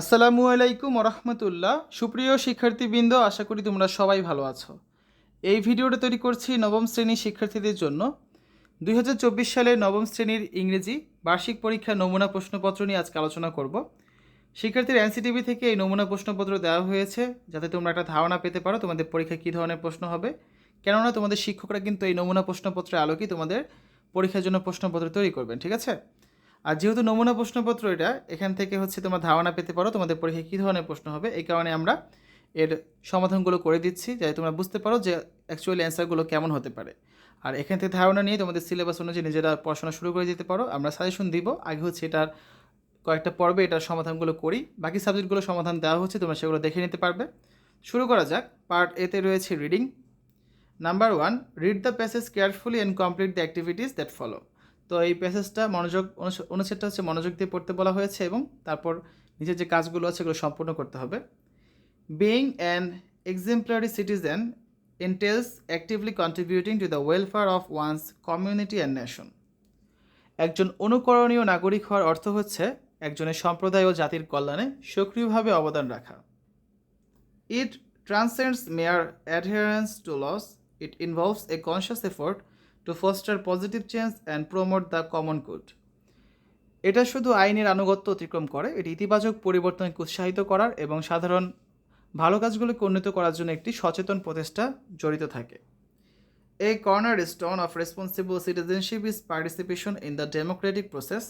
আসসালামু আলাইকুম রহমতুল্লাহ সুপ্রিয় শিক্ষার্থীবৃন্দ, আশা করি তোমরা সবাই ভালো আছো। এই ভিডিওটা তৈরি করছি নবম শ্রেণির শিক্ষার্থীদের জন্য। দুই সালের নবম শ্রেণির ইংরেজি বার্ষিক পরীক্ষার নমুনা প্রশ্নপত্র নিয়ে আজকে আলোচনা করব। শিক্ষার্থীর এনসিটিভি থেকে এই নমুনা প্রশ্নপত্র দেওয়া হয়েছে, যাতে তোমরা একটা ধারণা পেতে পারো তোমাদের পরীক্ষা কী ধরনের প্রশ্ন হবে। কেননা তোমাদের শিক্ষকরা কিন্তু এই নমুনা প্রশ্নপত্রের আলোকেই তোমাদের পরীক্ষার জন্য প্রশ্নপত্র তৈরি করবেন, ঠিক আছে? আর যেহেতু নমুনা প্রশ্নপত্র এটা, এখান থেকে হচ্ছে তোমার ধারণা পেতে পারো তোমাদের পরীক্ষায় কী ধরনের প্রশ্ন হবে। এই কারণে আমরা এর সমাধানগুলো করে দিচ্ছি, যাতে তোমরা বুঝতে পারো যে অ্যাকচুয়ালি অ্যান্সারগুলো কেমন হতে পারে। আর এখান থেকে ধারণা নিয়ে তোমাদের সিলেবাস অনুযায়ী নিজেরা পড়াশোনা শুরু করে দিতে পারো। আমরা সাজেশন দিব, আগে হচ্ছে এটার কয়েকটা পর্বে এটার সমাধানগুলো করি। বাকি সাবজেক্টগুলো সমাধান দেওয়া হচ্ছে, তোমরা সেগুলো দেখে নিতে পারবে। শুরু করা যাক। পার্ট এতে রয়েছে reading number one read the passage carefully and complete the activities that follow তো এই প্যাসেজটা মনোযোগ অনুচ্ছ- অনুচ্ছেদটা হচ্ছে মনোযোগ দিয়ে পড়তে বলা হয়েছে এবং তারপর নিজের যে কাজগুলো আছে সেগুলো সম্পূর্ণ করতে হবে। Being an exemplary citizen entails actively contributing to the welfare of one's community and nation একজন অনুকরণীয় নাগরিক হওয়ার অর্থ হচ্ছে একজনের সম্প্রদায় ও জাতির কল্যাণে সক্রিয়ভাবে অবদান রাখা। It transcends mere adherence to laws it involves a conscious effort to foster positive change and promote the common good এটা শুধু আইনের আনুগত্য অতিক্রম করে, এটি ইতিবাচক পরিবর্তনকে উৎসাহিত করার এবং সাধারণ ভালো কাজগুলোকে উন্নীত করার জন্য একটি সচেতন প্রচেষ্টা জড়িত থাকে। A cornerstone of responsible citizenship is participation in the democratic process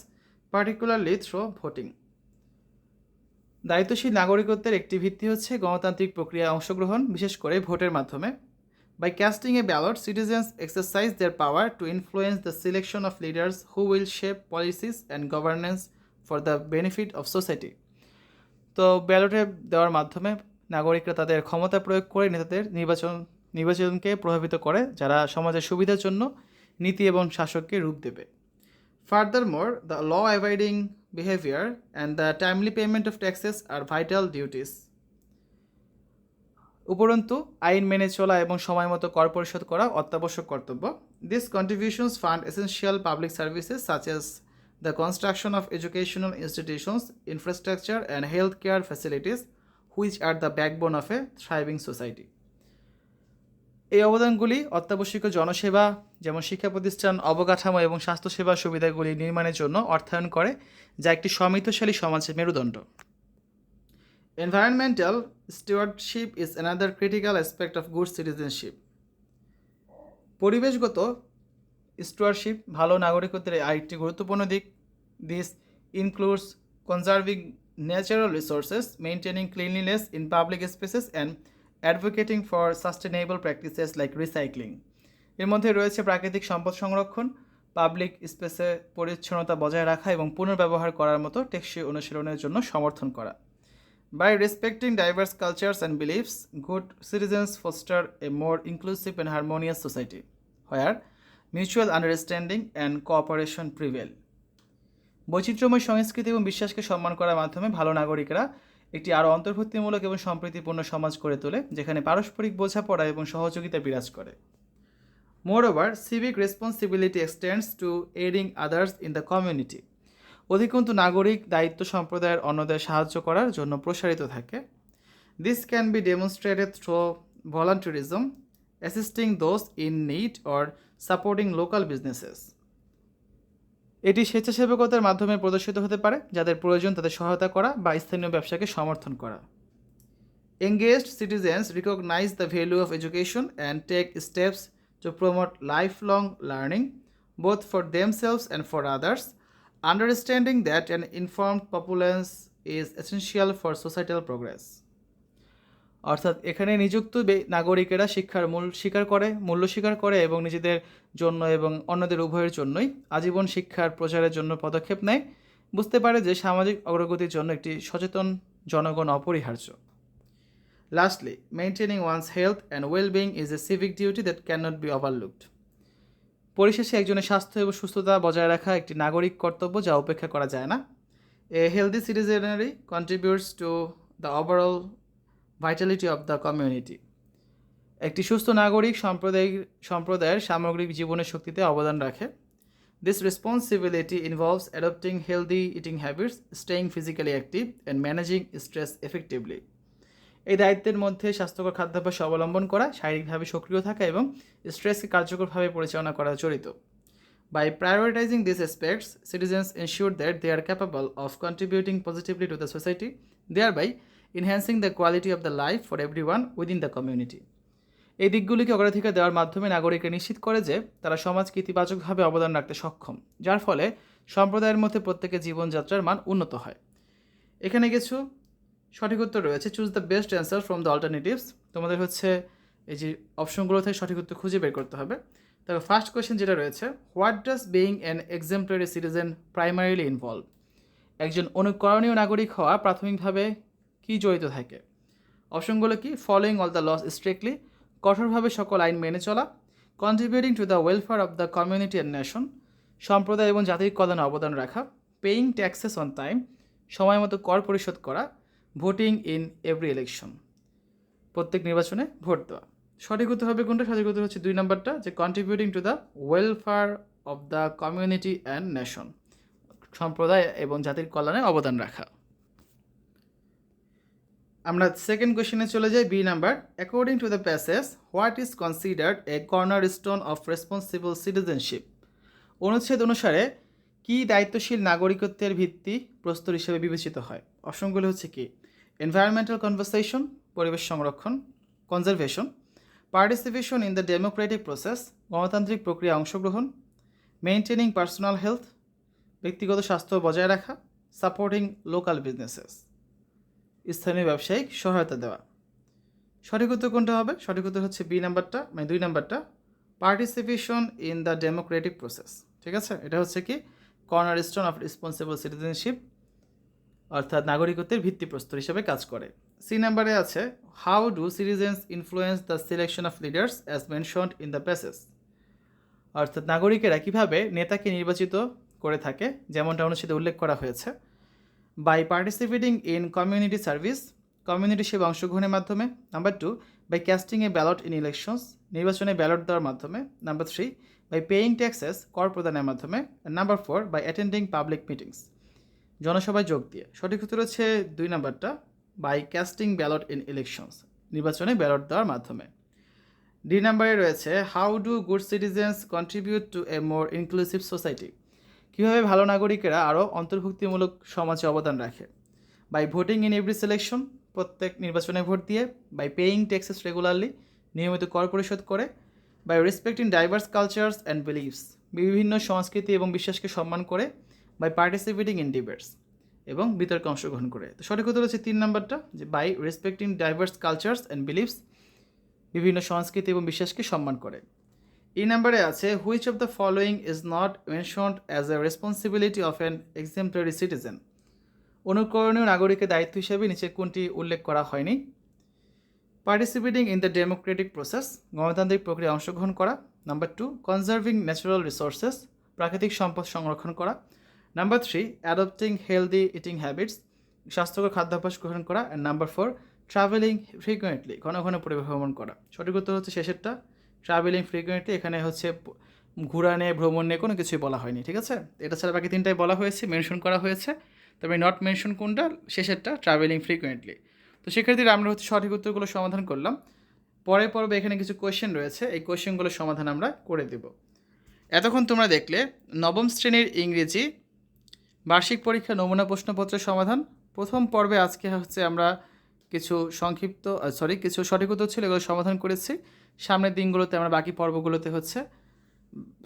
particularly through voting দায়িত্বশীল নাগরিকত্বের একটি ভিত্তি হচ্ছে গণতান্ত্রিক প্রক্রিয়া অংশগ্রহণ, বিশেষ করে ভোটের মাধ্যমে। By casting a ballot citizens exercise their power to influence the selection of leaders who will shape policies and governance for the benefit of society তো ব্যালটে দেওয়ার মাধ্যমে নাগরিকরা তাদের ক্ষমতা প্রয়োগ করে নেতাদের নির্বাচন নির্বাচনকে প্রভাবিত করে যারা সমাজের সুবিধার জন্য নীতি এবং শাসককে রূপ দেবে Furthermore, the law abiding behavior and the timely payment of taxes are vital duties. উপরন্তু, আইন মেনে চলা এবং সময় মতো কর পরিশোধ করা অত্যাবশ্যক কর্তব্য। This contributions fund essential public services such as the construction of educational institutions infrastructure and health care facilities which are the backbone of a thriving society এই অবদানগুলি অত্যাবশ্যকীয় জনসেবা, যেমন শিক্ষা প্রতিষ্ঠান, অবকাঠামো এবং স্বাস্থ্যসেবা সুবিধাগুলি নির্মাণের জন্য অর্থায়ন করে, যা একটি সমৃদ্ধশালী সমাজের মেরুদণ্ড। Environmental stewardship is another critical aspect of good citizenship পরিবেশগত স্টুয়ারশিপ ভালো নাগরিকত্বের আরেকটি গুরুত্বপূর্ণ দিক। This includes conserving natural resources maintaining cleanliness in public spaces and advocating for sustainable practices like recycling এর মধ্যে রয়েছে প্রাকৃতিক সম্পদ সংরক্ষণ পাবলিক স্পেসে পরিচ্ছন্নতা বজায় রাখা এবং পুনর্ব্যবহার করার মতো টেকসই অনুশীলনের জন্য সমর্থন করা। By respecting diverse cultures and beliefs, good citizens foster a more inclusive and harmonious society, where mutual understanding and cooperation prevail. বৈচিত্র্যময় সংস্কৃতি এবং বিশ্বাসকে সম্মান করার মাধ্যমে ভালো নাগরিকরা একটি আরও অন্তর্ভুক্তিমূলক এবং সম্প্রীতিপূর্ণ সমাজ গড়ে তোলে যেখানে পারস্পরিক বোঝাপড়া এবং সহযোগিতা বিরাজ করে Moreover, civic responsibility extends to aiding others in the community. অধিকন্তু নাগরিক দায়িত্ব সম্প্রদায়ের অন্যদের সাহায্য করার জন্য প্রসারিত থাকে। This can be demonstrated through volunteerism assisting those in need or supporting local businesses এটি স্বেচ্ছাসেবকতার মাধ্যমে প্রদর্শিত হতে পারে যাদের প্রয়োজন তাদের সহায়তা করা বা স্থানীয় ব্যবসাকে সমর্থন করা। Engaged citizens recognize the value of education and take steps to promote lifelong learning, both for themselves and for others, understanding that an informed populace is essential for societal progress অর্থাৎ এখানে নিযুক্ত নাগরিকেরা শিক্ষার মূল স্বীকার করে, মূল্য স্বীকার করে এবং নিজেদের জন্য এবং অন্যদের উভয়ের জন্যই আজীবন শিক্ষার প্রচারের জন্য পদক্ষেপ নেয়। বুঝতে পারে যে সামাজিক অগ্রগতির জন্য একটি সচেতন জনগণ অপরিহার্য। Lastly maintaining one's health and wellbeing is a civic duty that cannot be overlooked পরিশেষে একজনের স্বাস্থ্য এবং সুস্থতা বজায় রাখা একটি নাগরিক কর্তব্য যা উপেক্ষা করা যায় না। A healthy citizenry contributes to the overall vitality of the community একটি সুস্থ নাগরিক সম্প্রদায় সম্প্রদায়ের সামগ্রিক জীবনের শক্তিতে অবদান রাখে। This responsibility involves adopting healthy eating habits, staying physically active, and managing stress effectively. এই দায়িত্বের মধ্যে স্বাস্থ্যকর খাদ্যাভ্যাস অবলম্বন করা শারীরিকভাবে সক্রিয় থাকা এবং স্ট্রেসকে কার্যকরভাবে পরিচালনা করা জড়িত By prioritizing these aspects, citizens ensure that they are capable of contributing positively to the society, thereby enhancing the quality of the life for everyone within the community. এই দিকগুলিকে অগ্রাধিকার দেওয়ার মাধ্যমে নাগরিকরা নিশ্চিত করে যে তারা সমাজকে ইতিবাচকভাবে অবদান রাখতে সক্ষম যার ফলে সম্প্রদায়ের মধ্যে প্রত্যেকের জীবনযাত্রার মান উন্নত হয় এখানে কিছু সঠিক উত্তর রয়েছে। Choose the best answer from the alternatives তোমাদের হচ্ছে এই যে অপশনগুলো থেকে সঠিক উত্তর খুঁজে বের করতে হবে। তবে ফার্স্ট কোয়েশ্চেন যেটা রয়েছে what does being an exemplary citizen primarily involve একজন অনুকরণীয় নাগরিক হওয়া প্রাথমিকভাবে কি জড়িত থাকে? অপশনগুলো কি? Following all the laws strictly কঠোরভাবে সকল আইন মেনে চলা contributing to the welfare of the community and nation সম্প্রদায় এবং জাতির কল্যাণে অবদান রাখা পেইং ট্যাক্সেস অন টাইম সময় মতো কর পরিশোধ করা ভোটিং ইন এভরি ইলেকশন। প্রত্যেক নির্বাচনে ভোট দেওয়া। সঠিক উত্তর হবে কোনটা? সঠিক উত্তর হচ্ছে দুই নম্বরটা, যে contributing to the welfare of the community and nation সম্প্রদায় এবং জাতির কল্যাণে অবদান রাখা। আমরা সেকেন্ড কোয়েশ্চেনে চলে যাই B number. According to the passage what is considered a cornerstone of responsible citizenship অনুচ্ছেদ অনুসারে, কী দায়িত্বশীল নাগরিকত্বের ভিত্তি প্রস্তর হিসেবে বিবেচিত হয়? অপশনগুলো হচ্ছে কি? এনভায়রনমেন্টাল কনভারসেশন পরিবেশ সংরক্ষণ conservation participation in the democratic process গণতান্ত্রিক প্রক্রিয়া অংশগ্রহণ মেনটেনিং পার্সোনাল হেলথ ব্যক্তিগত স্বাস্থ্য বজায় রাখা সাপোর্টিং লোকাল বিজনেসেস স্থানীয় ব্যবসায়িক সহায়তা দেওয়া। সঠিক উত্তর কোনটা হবে? সঠিক উত্তর হচ্ছে বি নাম্বারটা মানে দুই নাম্বারটা। Participation in the democratic process ঠিক আছে? এটা হচ্ছে কি? Cornerstone of responsible citizenship অর্থাৎ নাগরিকত্বের ভিত্তিপ্রস্তর হিসেবে কাজ করে। সি নাম্বারে আছে how do citizens influence the selection of leaders as mentioned in the passage অর্থাৎ নাগরিকেরা কীভাবে নেতাকে নির্বাচিত করে থাকে, যেমনটা অনুচ্ছেদে উল্লেখ করা হয়েছে। By participating in community service community সেবা অংশগ্রহণের মাধ্যমে। Number two by casting a ballot in elections নির্বাচনে ব্যালট দেওয়ার মাধ্যমে। Number three by paying taxes কর প্রদানের মাধ্যমে। Number four by attending public meetings জনসভায় যোগ দিয়ে। সঠিক উত্তর হচ্ছে দুই নাম্বারটা by casting ballot in elections নির্বাচনে ব্যালট দেওয়ার মাধ্যমে। ডি নাম্বারে রয়েছে how do good citizens contribute to a more inclusive society কীভাবে ভালো নাগরিকেরা আরও অন্তর্ভুক্তিমূলক সমাজে অবদান রাখে? By voting in every selection প্রত্যেক নির্বাচনে ভোট দিয়ে। বাই পেইং ট্যাক্সেস রেগুলারলি নিয়মিত কর পরিশোধ করে। By respecting diverse cultures and beliefs বিভিন্ন সংস্কৃতি এবং বিশ্বাসকে সম্মান করে। বাই পার্টিসিপেটিং ইন ডিবেটস এবং বিতর্কে অংশগ্রহণ করে। তো সঠিক উত্তর হচ্ছে তিন নম্বরটা, যে by respecting diverse cultures and beliefs বিভিন্ন সংস্কৃতি এবং বিশ্বাসকে সম্মান করে। এই নাম্বারে আছে which of the following is not mentioned as a responsibility of an exemplary citizen অনুকরণীয় নাগরিকের দায়িত্ব হিসেবে নিচে কোনটি উল্লেখ করা হয়নি? Participating in the democratic process গণতান্ত্রিক প্রক্রিয়া অংশগ্রহণ করা। Number two conserving natural resources প্রাকৃতিক সম্পদ সংরক্ষণ করা। Number three adopting healthy eating habits স্বাস্থ্যকর খাদ্যাভ্যাস গ্রহণ করা and number four travelling frequently ঘন ঘন পরিভ্রমণ করা। সঠিক উত্তর হচ্ছে শেষেরটা ট্রাভেলিং ফ্রিকুয়েন্টলি এখানে হচ্ছে ঘোরা নিয়ে, ভ্রমণ নিয়ে কোনো কিছুই বলা হয়নি, ঠিক আছে? এটা ছাড়া বাকি তিনটাই বলা হয়েছে মেনশন করা হয়েছে। তবে নট মেনশন কোনটা, শেষেরটা ট্রাভেলিং ফ্রিকুয়েন্টলি তো সেক্ষেত্রে আমরা হচ্ছে সঠিক উত্তরগুলো সমাধান করলাম। পরে পর্বে এখানে কিছু কোয়েশ্চেন রয়েছে, এই কোয়েশ্চেনগুলোর সমাধান আমরা করে দেব। এতক্ষণ তোমরা দেখলে, নবম শ্রেণির ইংরেজি বার্ষিক পরীক্ষা নমুনা প্রশ্নপত্রের সমাধান। প্রথম পর্বে আজকে হচ্ছে আমরা কিছু সংক্ষিপ্ত সরি কিছু সঠিক উত্তর ছিল, এগুলো সমাধান করেছি। সামনের দিনগুলোতে আমরা বাকি পর্বগুলোতে হচ্ছে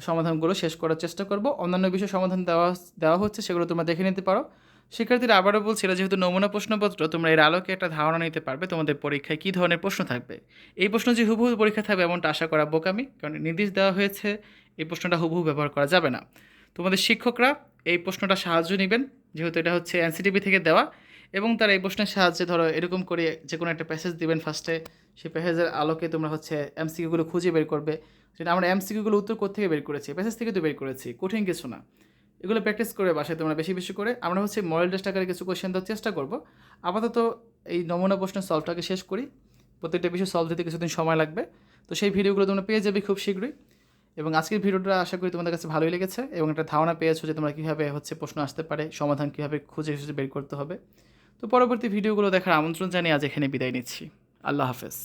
সমাধানগুলো শেষ করার চেষ্টা করব। অন্যান্য বিষয় সমাধান দেওয়া দেওয়া হচ্ছে, সেগুলো তোমরা দেখে নিতে পারো। শিক্ষার্থীরা আবারও বলছিল, যেহেতু নমুনা প্রশ্নপত্র, তোমরা এর আলোকে একটা ধারণা নিতে পারবে, তোমাদের পরীক্ষায় কী ধরনের প্রশ্ন থাকবে? এই প্রশ্ন যে হুবহু পরীক্ষা থাকবে, এমনটা আশা করা বোকামি, কারণ নির্দেশ দেওয়া হয়েছে, এই প্রশ্নটা হুবহু ব্যবহার করা যাবে না। তোমাদের শিক্ষকরা এই প্রশ্নটা সাহায্য নেবেন, যেহেতু এটা হচ্ছে এনসিটিভি থেকে দেওয়া এবং তারা এই প্রশ্নের সাহায্যে ধরো এরকম করে যে কোনো একটা প্যাসেজ দিবেন ফার্স্টে সেই প্যাসেজের আলোকে তোমরা হচ্ছে এমসিকিউগুলো খুঁজে বের করবে। যেটা আমরা এমসিকিউগুলো উত্তর কোথেকে বের করেছি? প্যাসেজ থেকে তো বের করেছি, কঠিন কিছু না। এগুলো প্র্যাকটিস করে বাসায় তোমরা বেশি বেশি করে, আমরা হচ্ছে মডেল টেস্ট আকারে কিছু কোয়েশ্চেন দেওয়ার চেষ্টা করব। আপাতত এই নমুনা প্রশ্নের সলভটাকে শেষ করি। প্রত্যেকটা বিষয় সলভ দিতে কিছুদিন সময় লাগবে। তো সেই ভিডিওগুলো তোমরা পেয়ে যাবে খুব শীঘ্রই। এবং আজকের ভিডিওটা আশা করি তোমাদের কাছে ভালোই লেগেছে এবং একটা ধারণা পেয়েছ যে তোমরা কীভাবে হচ্ছে প্রশ্ন আসতে পারে, সমাধান কীভাবে খুঁজে খুঁজে বের করতে হবে। তো পরবর্তী ভিডিওগুলো দেখার আমন্ত্রণ জানিয়ে আজ এখানে বিদায় নিচ্ছি। আল্লাহ হাফেজ।